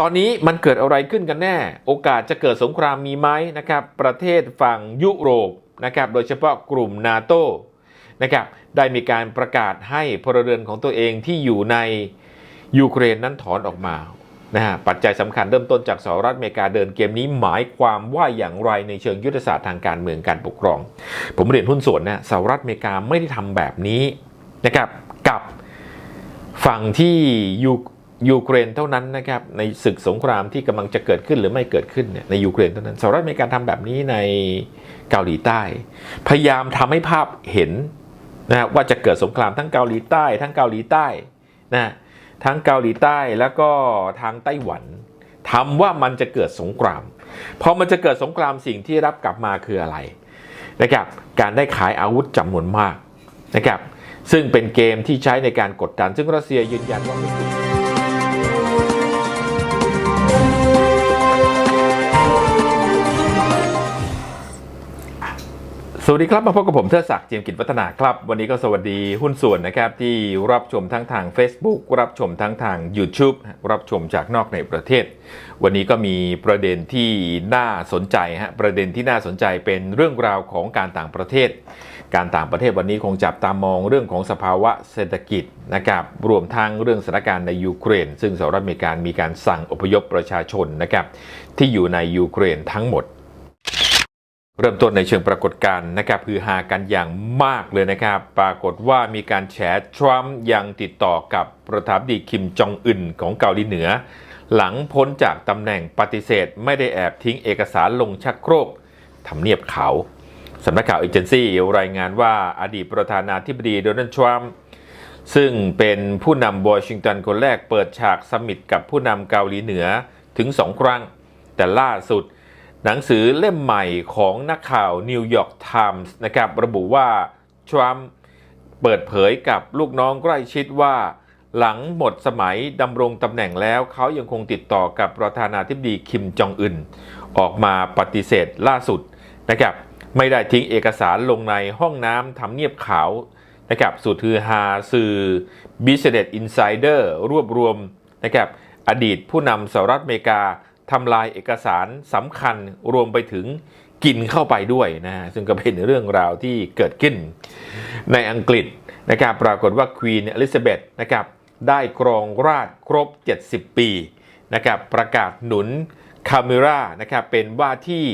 ตอนนี้มันเกิดอะไรขึ้นกันแน่ โอกาสจะเกิดสงครามมีไหมนะครับ ประเทศฝั่งยุโรปนะครับ โดยเฉพาะกลุ่มนาโตนะครับ ได้มีการประกาศให้พลเรือนของตัวเองที่อยู่ในยูเครนนั้นถอนออกมานะฮะปัจจัยสำคัญเริ่มต้นจากสหรัฐอเมริกาเดินเกมนี้หมายความว่าอย่างไรในเชิงยุทธศาสตร์ทางการเมืองการปกครอง ผมเรียนหุ้นส่วนนะสหรัฐอเมริกาไม่ได้ทำแบบนี้นะครับกับฝั่งที่ยู ยูเครนเท่านั้นนะครับในศึกสงครามที่กำลังจะเกิดขึ้นหรือไม่เกิดขึ้นเนี่ยในยูเครนเท่านั้นสหรัฐอเมริกาทำแบบนี้ในเกาหลีใต้ พยายามทำให้ภาพเห็นนะว่าจะเกิดสงครามทั้งเกาหลีใต้ ทั้งเกาหลีใต้นะทั้งเกาหลีใต้แล้วก็ทางไต้หวันทำว่ามันจะเกิดสงครามพอมันจะเกิดสงครามสิ่งที่รับกลับมาคืออะไรนะครับการได้ขายอาวุธจำนวนมากนะครับซึ่งเป็นเกมที่ใช้ในการกดดัน ซึ่งรัสเซียยืนยันว่าไม่ สวัสดีครับ มาพบกับผมเทิดศักดิ์เจียมกิจวัฒนาครับ วันนี้ก็สวัสดีหุ้นส่วนนะครับ ที่รับชมทั้งทาง Facebook รับชมทั้งทาง YouTube รับชมจากนอกในประเทศ วันนี้ก็มีประเด็นที่น่าสนใจฮะประเด็นที่น่าสนใจเป็นเรื่องราวของการต่างประเทศ การต่างประเทศวันนี้คงจับตามองเรื่องของสภาวะเศรษฐกิจนะครับรวมทั้งเรื่องสถานการณ์ในยูเครน ซึ่งสหรัฐอเมริกามีการสั่งอพยพประชาชนนะครับที่อยู่ในยูเครนทั้งหมด เริ่มต้นในเชิงปรากฏการณ์นะครับคือฮากันอย่างมากเลยนะครับ ปรากฏว่ามีการแฉทรัมป์ยังติดต่อกับประธานาธิบดีคิมจองอึนของเกาหลีเหนือ หลังพ้นจากตำแหน่งปฏิเสธ ไม่ได้แอบทิ้งเอกสารลงชักโครกทำเนียบเขาวสำนักข่าวเอเจนซี่รายงานว่าอดีตประธานาธิบดีโดนัลด์ทรัมป์ซึ่งเป็นผู้นำวอชิงตันคนแรกเปิดฉากสมิตกับผู้นำเกาหลีเหนือถึงสองครั้ง แต่ล่าสุด หนังสือเล่มใหม่ของนักข่าวนิวยอร์กไทมส์นะครับระบุว่าทรัมป์เปิดเผยกับลูกน้องใกล้ชิดว่า หลังหมดสมัยดำรงตำแหน่งแล้วเขายังคงติดต่อกับประธานาธิบดีคิมจองอึนออกมาปฏิเสธล่าสุดนะครับไม่ได้ทิ้งเอกสารลงในห้องน้ำทำเนียบขาวนะครับสุดคือฮาสื่อ Business Insider รวบรวมนะครับอดีตผู้นำสหรัฐอเมริกา ทำลายเอกสารสำคัญรวมไปถึงกินเข้าไปด้วยนะฮะซึ่งก็เป็นเรื่องราวที่เกิดขึ้น ในอังกฤษนะครับปรากฏว่าควีนอลิซาเบธนะครับได้ครองราชครบ 70 ปีนะครับประกาศหนุนคาเมรานะครับเป็นว่าที่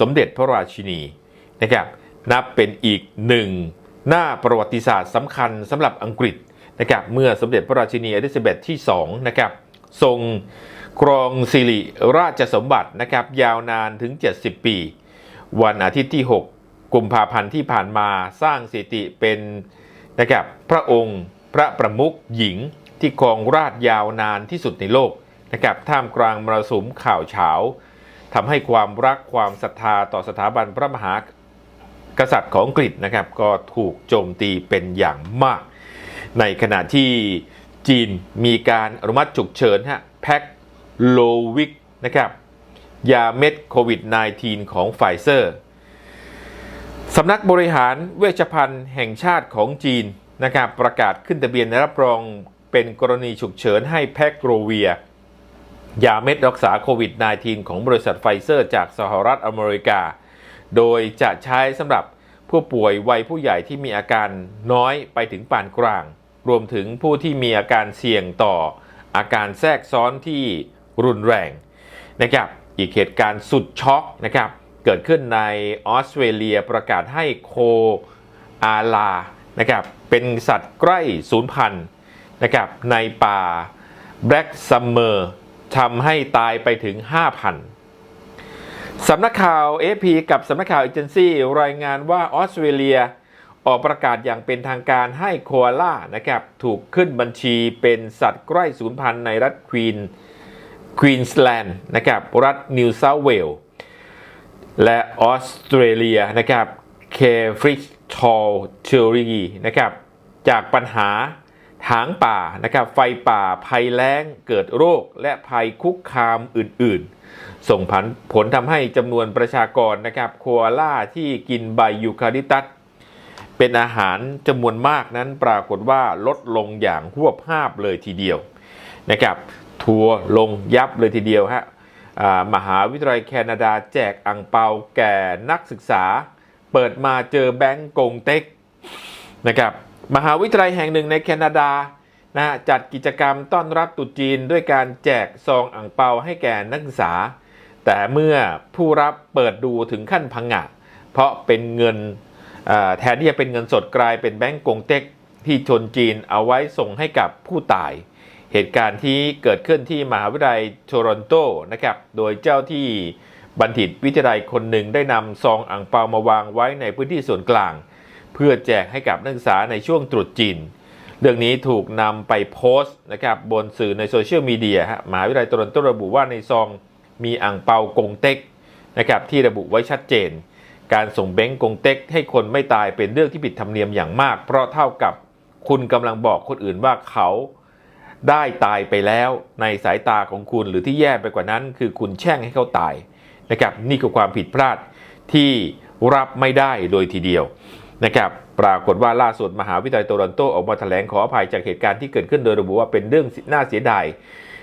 สมเด็จพระราชินีนะครับนับเป็นอีกหนึ่งหน้าประวัติศาสตร์สำคัญสำหรับอังกฤษนะครับเมื่อสมเด็จพระราชินีอลิซาเบธที่2นะครับ ทรงครองสิริราชสมบัตินะครับยาวนานถึง 70 ปี วันอาทิตย์ที่ 6 กุมภาพันธ์ที่ผ่านมาสร้างสิติเป็นนะครับพระองค์พระประมุขหญิงที่ครองราชยาวนานที่สุดในโลกนะครับท่ามกลางมรสุมข่าวเฉาทำให้ความรักความศรัทธาต่อสถาบันพระมหากษัตริย์ของอังกฤษนะครับก็ถูกโจมตีเป็นอย่างมาก ในขณะที่ จีนมีการอนุมัติฉุกเฉินฮะแพ็คโลวิกนะครับยาเม็ดโควิด -19 ของไฟเซอร์สำนักบริหารเวชภัณฑ์แห่งชาติของจีนนะครับประกาศขึ้นทะเบียนรับรองเป็นกรณีฉุกเฉินให้แพ็คโรเวีย ยาเม็ดรักษาโควิด -19 ของบริษัทไฟเซอร์ จากสหรัฐอเมริกา โดยจะใช้สำหรับผู้ป่วยวัยผู้ใหญ่ที่มีอาการน้อยไปถึงปานกลาง รวมถึงผู้ที่มีอาการเสี่ยงต่ออาการแทรกซ้อนที่รุนแรงนะครับอีกเหตุการณ์สุดช็อกนะครับเกิดขึ้นในออสเตรเลียประกาศให้โคอาลานะครับเป็นสัตว์ใกล้สูญพันธุ์นะครับในป่าแบล็กซัมเมอร์ทำให้ตายไปถึง 5,000สำนักข่าว AP กับสำนักข่าวเอเจนซี่รายงานว่าออสเตรเลีย ออกประกาศอย่างเป็นทางการให้โคอาล่านะครับถูกขึ้นบัญชีเป็นสัตว์ใกล้สูญพันธุ์ในรัฐควีนควีนสแลนด์นะครับรัฐนิวเซาท์เวลส์และออสเตรเลียนะครับเคฟริชทอลเทอรีนะครับจากปัญหาถางป่านะครับไฟป่าภัยแล้งเกิดโรค และภัยคุกคามอื่นๆ ส่งผลผลทำให้จำนวนประชากรนะครับโคอาล่าที่กินใบยูคาลิปตัส เป็นอาหารจำนวนมากนั้นปรากฏว่าลดลงอย่างหวบภาพเลยทีเดียวนะครับทัวร์ลงยับเลยทีเดียวฮะมหาวิทยาลัยแคนาดาแจกอังเปาแก่นักศึกษา เปิดมาเจอแบงก์กงเต็กนะครับมหาวิทยาลัยแห่งหนึ่งในแคนาดานะจัดกิจกรรมต้อนรับตุจีนด้วยการแจกซองอังเปาให้แก่นักศึกษา แต่เมื่อผู้รับเปิดดูถึงขั้นพังงะ เพราะเป็นเงิน แทนที่จะเป็นเงินสดกลายเป็นแบงก์กงเต็กที่ชนจีนเอาไว้ส่งให้กับผู้ตาย เหตุการณ์ที่เกิดขึ้นที่มหาวิทยาลัยโทรอนโตนะครับ โดยเจ้าที่บัณฑิตวิทยาลัยคนหนึ่งได้นำซองอ่างเปามาวางไว้ในพื้นที่ส่วนกลาง เพื่อแจกให้กับนักศึกษาในช่วงตรุษจีน เรื่องนี้ถูกนำไปโพสต์นะครับบนสื่อในโซเชียลมีเดียฮะมหาวิทยาลัยโทรอนโตระบุว่าในซองมีอ่างเปากงเต็กนะครับที่ระบุไว้ชัดเจน การส่งเบ้งกงเต็กให้คนไม่ตายเป็นเรื่องที่ผิดธรรมเนียมอย่างมาก เพราะเท่ากับคุณกำลังบอกคนอื่นว่าเขาได้ตายไปแล้วในสายตาของคุณหรือที่แย่ไปกว่านั้น คือคุณแช่งให้เขาตายนะครับนี่คือความผิดพลาดที่รับไม่ได้โดยทีเดียวนะครับปรากฏว่าล่าสุดมหาวิทยาลัยโตรอนโตออกมาแถลงขออภัยจากเหตุการณ์ที่เกิดขึ้นโดยระบุว่าเป็นเรื่องน่าเสียดาย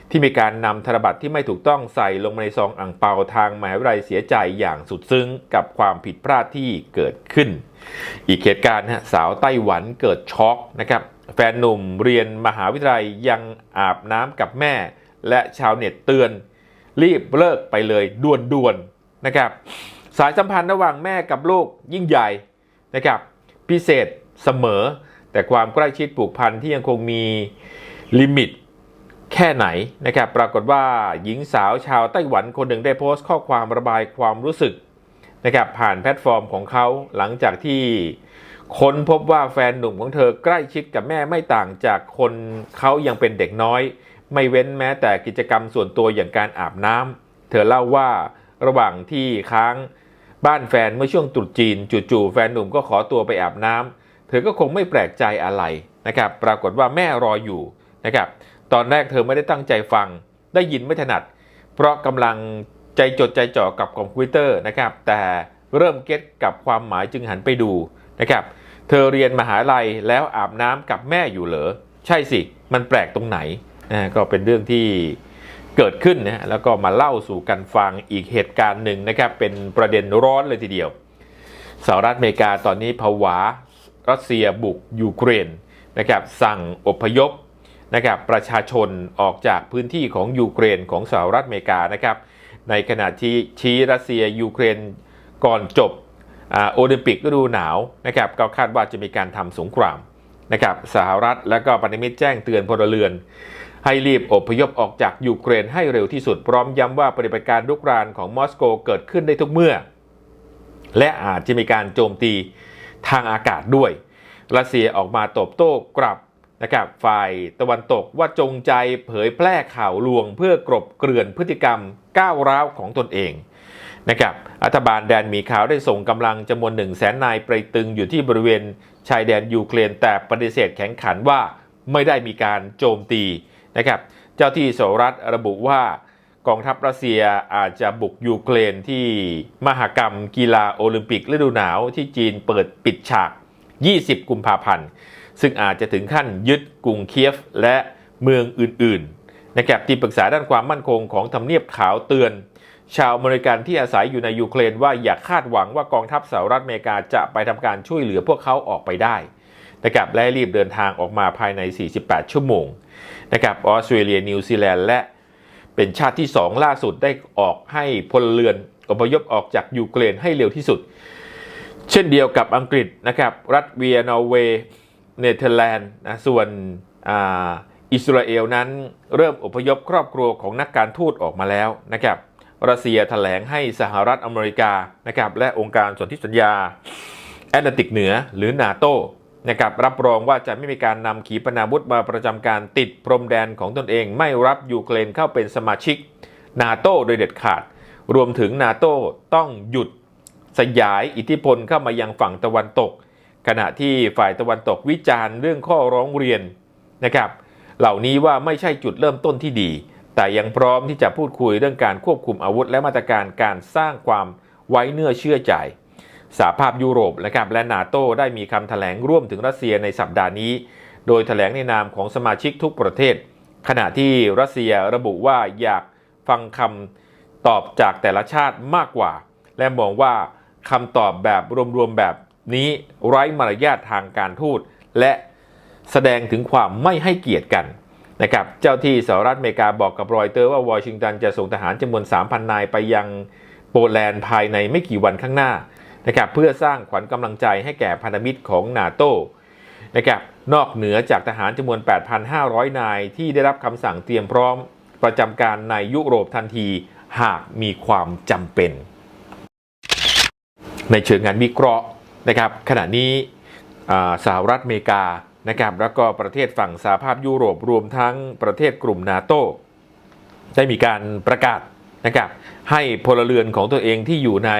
ที่มีการนำธนบัตรที่ไม่ถูกต้องใส่ลงมาในซองอ่างเปาทางมหาวิทยาลัยเสียใจอย่างสุดซึ้งกับความผิดพลาดที่เกิดขึ้น อีกเหตุการณ์นะสาวไต้หวันเกิดช็อกนะครับแฟนหนุ่มเรียนมหาวิทยาลัยยังอาบน้ำกับแม่ และชาวเน็ตเตือน รีบเลิกไปเลยด่วนๆนะครับ สายสัมพันธ์ระหว่างแม่กับลูกยิ่งใหญ่นะครับพิเศษเสมอ แต่ความใกล้ชิดผูกพันที่ยังคงมีลิมิต แค่ไหนนะครับปรากฏว่าหญิงสาวชาวไต้หวันคนหนึ่งได้โพสต์ข้อความระบายความรู้สึกนะครับผ่านแพลตฟอร์มของเขาหลังจากที่ค้นพบว่าแฟนหนุ่มของเธอใกล้ชิดกับแม่ไม่ต่างจากคนเขายังเป็นเด็กน้อย ไม่เว้นแม้แต่กิจกรรมส่วนตัวอย่างการอาบน้ำเธอเล่าว่าระหว่างที่ค้างบ้านแฟนเมื่อช่วงตรุษจีนจู่ๆแฟนหนุ่มก็ขอตัวไปอาบน้ำเธอก็คงไม่แปลกใจอะไรนะครับปรากฏว่าแม่รออยู่นะครับ ตอนแรกเธอไม่ได้ตั้งใจฟัง ได้ยินไม่ถนัด เพราะกำลังใจจดใจจ่อกับคอมพิวเตอร์นะครับ แต่เริ่มเก็ตกับความหมายจึงหันไปดูนะครับ เธอเรียนมหาลัยแล้วอาบน้ำกับแม่อยู่เหรอ ใช่สิ มันแปลกตรงไหนนะก็เป็นเรื่องที่เกิดขึ้นนะแล้วก็มาเล่าสู่กันฟังอีกเหตุการณ์หนึ่งนะครับ เป็นประเด็นร้อนเลยทีเดียวสหรัฐอเมริกาตอนนี้ผวารัสเซียบุกยูเครนนะครับสั่งอพยพ นะครับประชาชนออกจากพื้นที่ของยูเครนของสหรัฐอเมริกานะครับในขณะที่ชี้รัสเซียยูเครนก่อนจบโอลิมปิกฤดูหนาวนะครับก็คาดว่าจะมีการทำสงครามนะครับสหรัฐและก็พันธมิตรแจ้งเตือนพลเรือน ให้รีบอพยพออกจากยูเครนให้เร็วที่สุดพร้อมย้ำว่าปฏิบัติการลุกรานของมอสโกเกิดขึ้นได้ทุกเมื่อ และอาจจะมีการโจมตีทางอากาศด้วยรัสเซียออกมาตอบโต้กลับ นะครับฝ่ายตะวันตกว่าจงใจเผยแพร่ข่าวลวงเพื่อกลบเกลื่อนพฤติกรรมก้าวร้าวของตนเองนะครับรัฐบาลแดนหมีขาวได้ส่งกำลังจำนวนหนึ่งแสนนายไปตึงอยู่ที่บริเวณชายแดนยูเครนแต่ปฏิเสธแข็งขันว่าไม่ได้มีการโจมตีนะครับเจ้าที่สหรัฐระบุว่ากองทัพรัสเซียอาจจะบุกยูเครนที่มหกรรมกีฬาโอลิมปิกฤดูหนาวที่จีนเปิดปิดฉาก 20 กุมภาพันธ์ ซึ่งอาจจะถึงขั้นยึดกรุงเคียฟและเมืองอื่นๆนะครับที่ปรึกษาด้านความมั่นคงของทำเนียบขาวเตือน ชาวอเมริกันที่อาศัยอยู่ในยูเครนว่าอย่าคาดหวังว่ากองทัพสหรัฐอเมริกาจะไปทำการช่วยเหลือพวกเขาออกไปได้นะครับและรีบเดินทางออกมาภายใน 48 ชั่วโมงนะครับออสเตรเลียนิวซีแลนด์และเป็นชาติที่ 2 ล่าสุดได้ออกให้พลเรือนอพยพออกจากยูเครนให้เร็วที่สุด เช่นเดียวกับอังกฤษนะครับรัฐเวียนอร์เวย์ เนเธอร์แลนด์นะส่วนอ,อิสราเอลนั้นเริ่มอพยพครอบครัวของนักการทูตออกมาแล้วนะครับรัสเซียแถลงให้สหรัฐอเมริกานะครับและองค์การสนธิสัญญาแอตแลนติกเหนือหรือนาโตนะครับรับรองว่าจะไม่มีการนำขีปนาวุธมาประจำการติดพรมแดนของตนเอง ไม่รับยูเครนเข้าเป็นสมาชิกนาโตโดยเด็ดขาด รวมถึงนาโตต้องหยุดสยายอิทธิพลเข้ามายังฝั่งตะวันตก ขณะที่ฝ่ายตะวันตกวิจารณ์เรื่องข้อร้องเรียนนะครับ เหล่านี้ว่าไม่ใช่จุดเริ่มต้นที่ดี แต่ยังพร้อมที่จะพูดคุยเรื่องการควบคุมอาวุธ และมาตรการการสร้างความไว้เนื้อเชื่อใจสหภาพยุโรปนะครับและนาโต้ได้มีคำแถลงร่วมถึงรัสเซียในสัปดาห์นี้ โดยแถลงในนามของสมาชิกทุกประเทศ ขณะที่รัสเซียระบุว่าอยากฟังคำตอบจากแต่ละชาติมากกว่า และมองว่าคำตอบแบบรวมๆแบบ นี้ไร้มารยาททางการทูต และแสดงถึงความไม่ให้เกียรติกันนะครับเจ้าที่สหรัฐอเมริกาบอกกับรอยเตอร์ว่าวอชิงตันจะส่งทหารจำนวน 3,000 นายไปยังโปแลนด์ภายในไม่กี่วันข้างหน้านะครับเพื่อสร้างขวัญกำลังใจให้แก่พันธมิตรของนาโตนะครับนอกเหนือจากทหารจำนวน 8,500 นายที่ได้รับคำสั่งเตรียมพร้อม ประจำการในยุโรปทันทีหากมีความจำเป็น ในเชิงงานวิเคราะห์ นะครับขณะนี้สหรัฐอเมริกานะครับแล้วก็ประเทศฝั่งสหภาพยุโรปรวมทั้งประเทศกลุ่มนาโตได้มีการประกาศนะครับให้พลเรือนของตัวเองที่อยู่ใน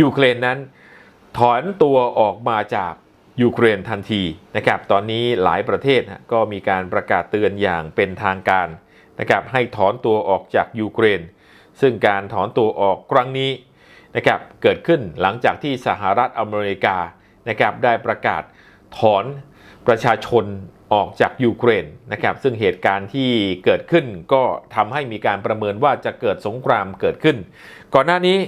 ยูเครนนั้น ถอนตัวออกมาจากยูเครนทันทีนะครับตอนนี้หลายประเทศก็มีการประกาศเตือนอย่างเป็นทางการนะครับให้ถอนตัวออกจากยูเครน ซึ่งการถอนตัวออกครั้งนี้ นะครับเกิดขึ้นหลังจากที่สหรัฐอเมริกานะครับได้ประกาศถอนประชาชนออกจากยูเครนนะครับซึ่งเหตุการณ์ที่เกิดขึ้นก็ทำให้มีการประเมินว่าจะเกิดสงครามเกิดขึ้น ก่อนหน้านี้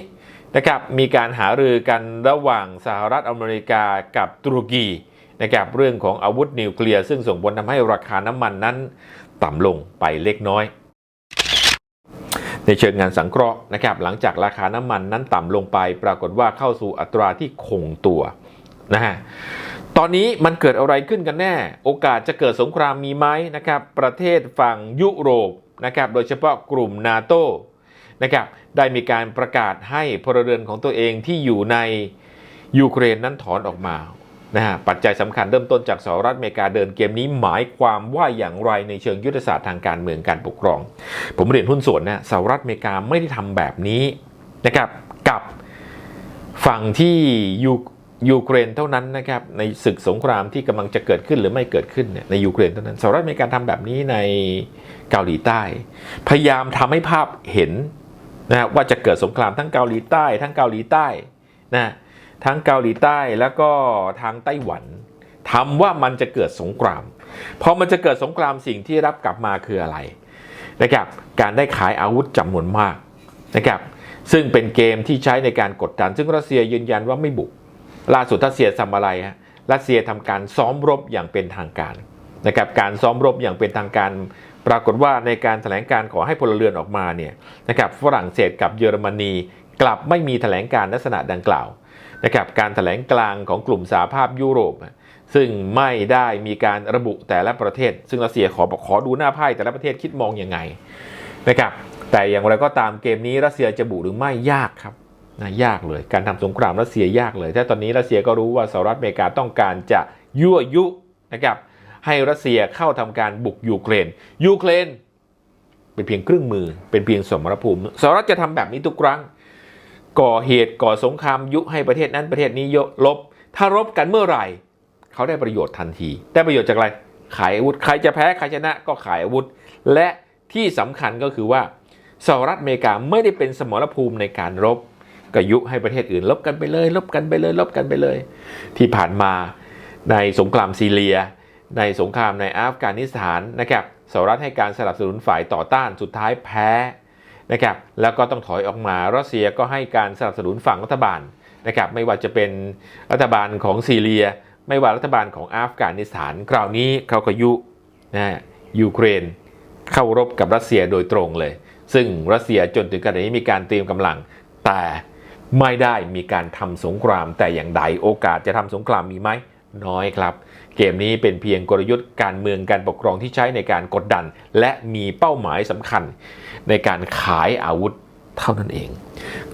นะครับมีการหารือกันระหว่างสหรัฐอเมริกากับตุรกีนะครับเรื่องของอาวุธนิวเคลียร์ซึ่งส่งผลทำให้ราคาน้ำมันนั้นต่ำลงไปเล็กน้อย ในเชิงงานสังเคราะห์นะครับหลังจากราคาน้ำมันนั้นต่ำลงไปปรากฏว่าเข้าสู่อัตราที่คงตัวนะฮะตอนนี้มันเกิดอะไรขึ้นกันแน่ โอกาสจะเกิดสงครามมีไหมนะครับประเทศฝั่งยุโรปนะครับโดยเฉพาะกลุ่มนาโตนะครับได้มีการประกาศให้พลเรือนของตัวเองที่อยู่ในยูเครนนั้นถอนออกมา นะฮะปัจจัยสำคัญเริ่มต้นจากสหรัฐอเมริกาเดินเกมนี้หมายความว่าอย่างไรในเชิงยุทธศาสตร์ทางการเมืองการปกครอง ผมเรียนหุ้นส่วนนะสหรัฐอเมริกาไม่ได้ทำแบบนี้นะครับกับฝั่งที่ยูยูเครนเท่านั้นนะครับในศึกสงครามที่กำลังจะเกิดขึ้นหรือไม่เกิดขึ้นเนี่ยในยูเครนเท่านั้นสหรัฐอเมริกาทำแบบนี้ในเกาหลีใต้ พยายามทำให้ภาพเห็นนะว่าจะเกิดสงครามทั้งเกาหลีใต้ ทั้งเกาหลีใต้นะ ทั้งเกาหลีใต้แล้วก็ทางไต้หวันทำว่ามันจะเกิดสงครามพอมันจะเกิดสงครามสิ่งที่รับกลับมาคืออะไรนะครับการได้ขายอาวุธจำนวนมากนะครับซึ่งเป็นเกมที่ใช้ในการกดดัน ซึ่งรัสเซียยืนยันว่าไม่บุก ล่าสุดรัสเซียทำอะไรฮะรัสเซียทำการซ้อมรบอย่างเป็นทางการนะครับการซ้อมรบอย่างเป็นทางการ ปรากฏว่าในการแถลงการขอให้พลเรือนออกมาเนี่ยนะครับฝรั่งเศสกับเยอรมนีกลับไม่มีแถลงการลักษณะดังกล่าว นะครับการแถลงกลางของกลุ่มสหภาพยุโรป ซึ่งไม่ได้มีการระบุแต่ละประเทศ ซึ่งรัสเซียขอบอกขอดูหน้าไพ่แต่ละประเทศคิดมองยังไงนะครับแต่อย่างไรก็ตามเกมนี้รัสเซียจะบุหรือไม่ยากครับนะยากเลยการทำสงครามรัสเซียยากเลยถ้าตอนนี้รัสเซียก็รู้ว่าสหรัฐอเมริกาต้องการจะยั่วยุนะครับให้รัสเซียเข้าทำการบุกยูเครนยูเครนเป็นเพียงเครึ่องมือเป็นเพียงสมรภูมิสหรัฐจะทำแบบนี้ทุกครั้ง ก่อเหตุก่อสงครามยุให้ประเทศนั้นประเทศนี้ยลบ ถ้ารบกันเมื่อไหร่ เขาได้ประโยชน์ทันที ได้ประโยชน์จากอะไร ขายอาวุธ ใครจะแพ้ใครชนะก็ขายอาวุธ และที่สำคัญก็คือว่าสหรัฐอเมริกาไม่ได้เป็นสมรภูมิในการรบก็ยุให้ประเทศอื่นลบกันไปเลย ลบกันไปเลยลบกันไปเลย ที่ผ่านมาในสงครามซีเรีย ในสงครามในอัฟกานิสถานนะครับสหรัฐให้การสนับสนุนฝ่ายต่อต้านสุดท้ายแพ้ นะครับแล้วก็ต้องถอยออกมารัสเซียก็ให้การสนับสนุนฝั่งรัฐบาลนะครับไม่ว่าจะเป็นรัฐบาลของซีเรีย ไม่ว่ารัฐบาลของอัฟกานิสถานคราวนี้เขาก็ยุนะยูเครน เข้ารบกับรัสเซียโดยตรงเลย ซึ่งรัสเซียจนถึงขณะนี้มีการเตรียมกำลัง แต่ไม่ได้มีการทำสงครามแต่อย่างใดโอกาสจะทำสงครามมีไหม น้อยครับ เกมนี้เป็นเพียงกลยุทธ์การเมืองการปกครองที่ใช้ในการกดดัน และมีเป้าหมายสำคัญ ในการขายอาวุธเท่านั้นเอง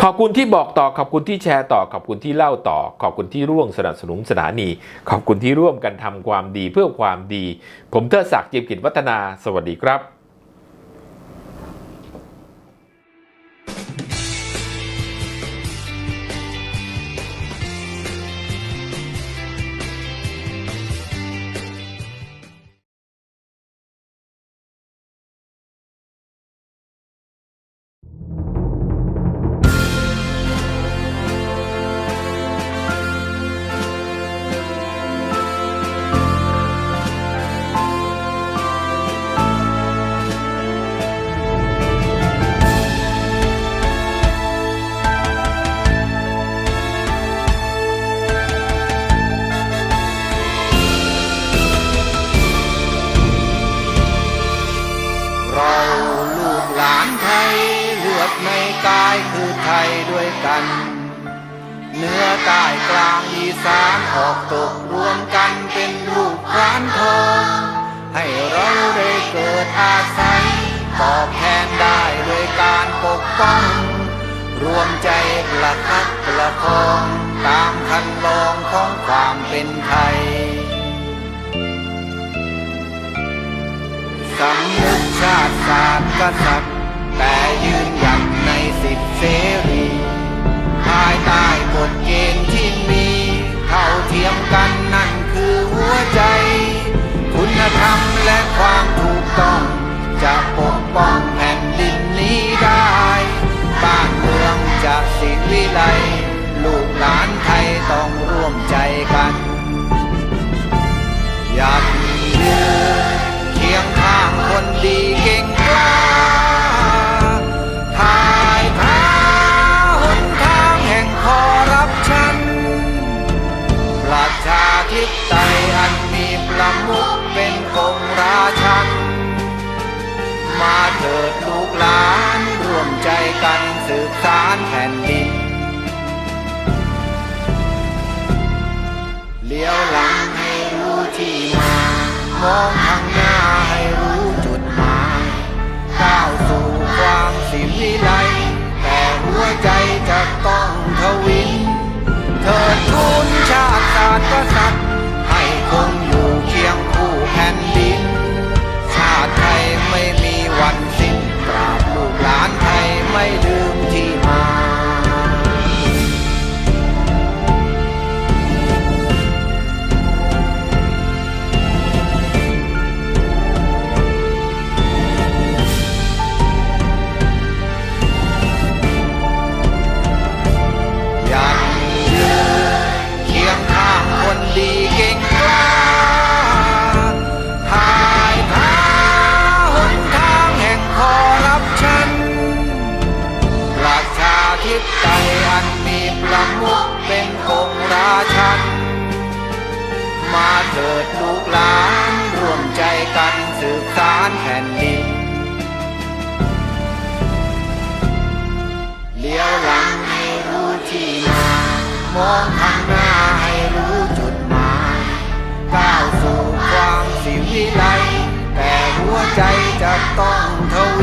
ขอบคุณที่บอกต่อ ขอบคุณที่แชร์ต่อ ขอบคุณที่เล่าต่อ ขอบคุณที่ร่วมสนับสนุนสถานี ขอบคุณที่ร่วมกันทำความดีเพื่อความดี ผมเทอศักดิ์จียมกิจวัฒนา สวัสดีครับ สานออกตกรวมกันเป็นลูกร้านทองให้เราได้เกิดอาศัย ตอบแทนได้ด้วยการปกป้อง รวมใจประคับประคอง ตามคันลองของความเป็นไทยสำนึกชาติศาสตร์กษัตริย์แต่ยืนหยัดในสิทธิเสรี ภายใต้กฎเกณฑ์ ยมกันนั่นคือหัวใจ คุณธรรมและความถูกต้อง จะปกป้องแผ่นดินนี้ได้ บ้านเมืองจะสิวิไลลูกหลานไทยต้องร่วมใจกันอยากยืนเคียงข้างคนดีเก่ง หัวใจจะต้องทวิน เธอทุนชาติศาสตร์กษัตริย์ให้คงอยู่เคียงคู่แผ่นดิน ชาติไทยไม่มีวันสิ้นตราบลูกหลานไทยไม่ลืม 当头